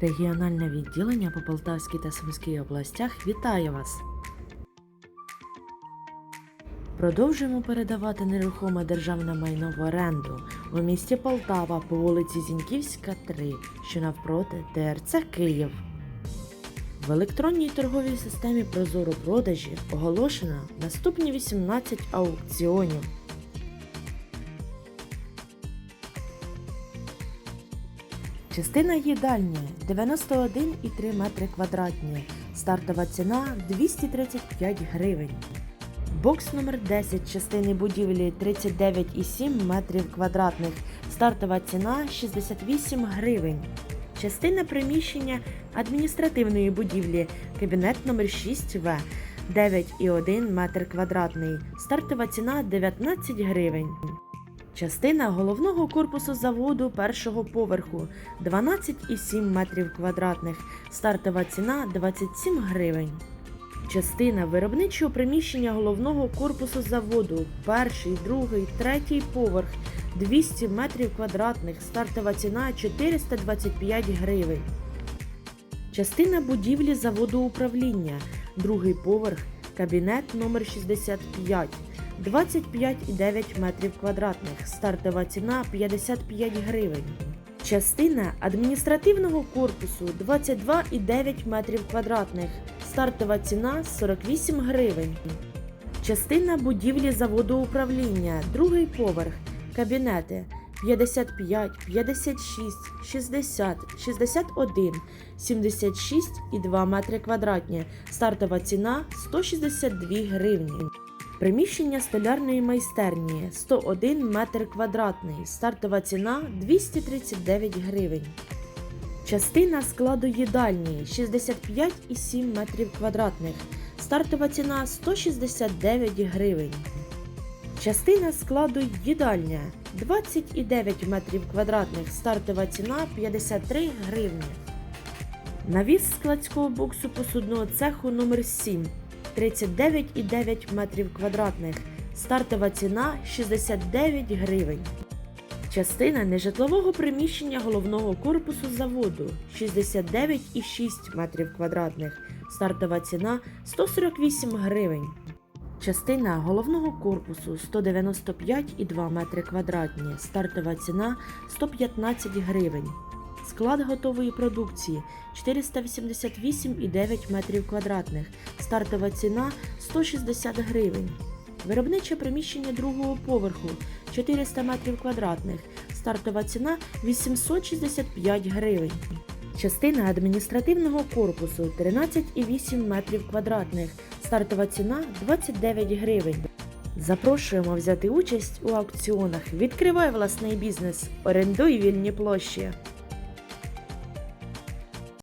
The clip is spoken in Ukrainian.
Регіональне відділення по Полтавській та Сумській областях вітає вас! Продовжуємо передавати нерухоме державне майно в оренду у місті Полтава по вулиці Зіньківська, 3, що навпроти ТРЦ Київ. В електронній торговій системі Прозоро продажі оголошено наступні 18 аукціонів. Частина їдальні 91,3 метри квадратні. Стартова ціна 235 гривень. Бокс номер 10 частини будівлі 39,7 метрів квадратних. Стартова ціна 68 гривень. Частина приміщення адміністративної будівлі кабінет номер 6В 9,1 метр квадратний. Стартова ціна 19 гривень. Частина головного корпусу заводу першого поверху 12,7 метрів квадратних. Стартова ціна 27 гривень. Частина виробничого приміщення головного корпусу заводу перший, другий, третій поверх 200 метрів квадратних. Стартова ціна 425 гривень. Частина будівлі заводу управління, другий поверх, кабінет номер 65 25,9 метрів квадратних. Стартова ціна 55 гривень. Частина адміністративного корпусу 22,9 метрів квадратних. Стартова ціна 48 гривень. Частина будівлі заводу управління, другий поверх, кабінети 55, 56, 60, 61, 76,2 метри квадратні. Стартова ціна 162 гривні. Приміщення столярної майстерні 101 метр квадратний. Стартова ціна 239 гривень. Частина складу їдальні 65,7 метрів квадратних. Стартова ціна 169 гривень. Частина складу їдальня 29 метрів квадратних. Стартова ціна 53 гривні. Навіс складського боксу посудного цеху номер 7 39,9 метрів квадратних. Стартова ціна 69 гривень. Частина нежитлового приміщення головного корпусу заводу 69,6 метрів квадратних. Стартова ціна 148 гривень. Частина головного корпусу 195,2 метри квадратні. Стартова ціна 115 гривень. Склад готової продукції 488,9 метрів квадратних. Стартова ціна 160 гривень. Виробниче приміщення другого поверху 400 метрів квадратних. Стартова ціна 865 гривень. Частина адміністративного корпусу 13,8 метрів квадратних. Стартова ціна 29 гривень. Запрошуємо взяти участь у аукціонах. Відкривай власний бізнес, орендуй вільні площі.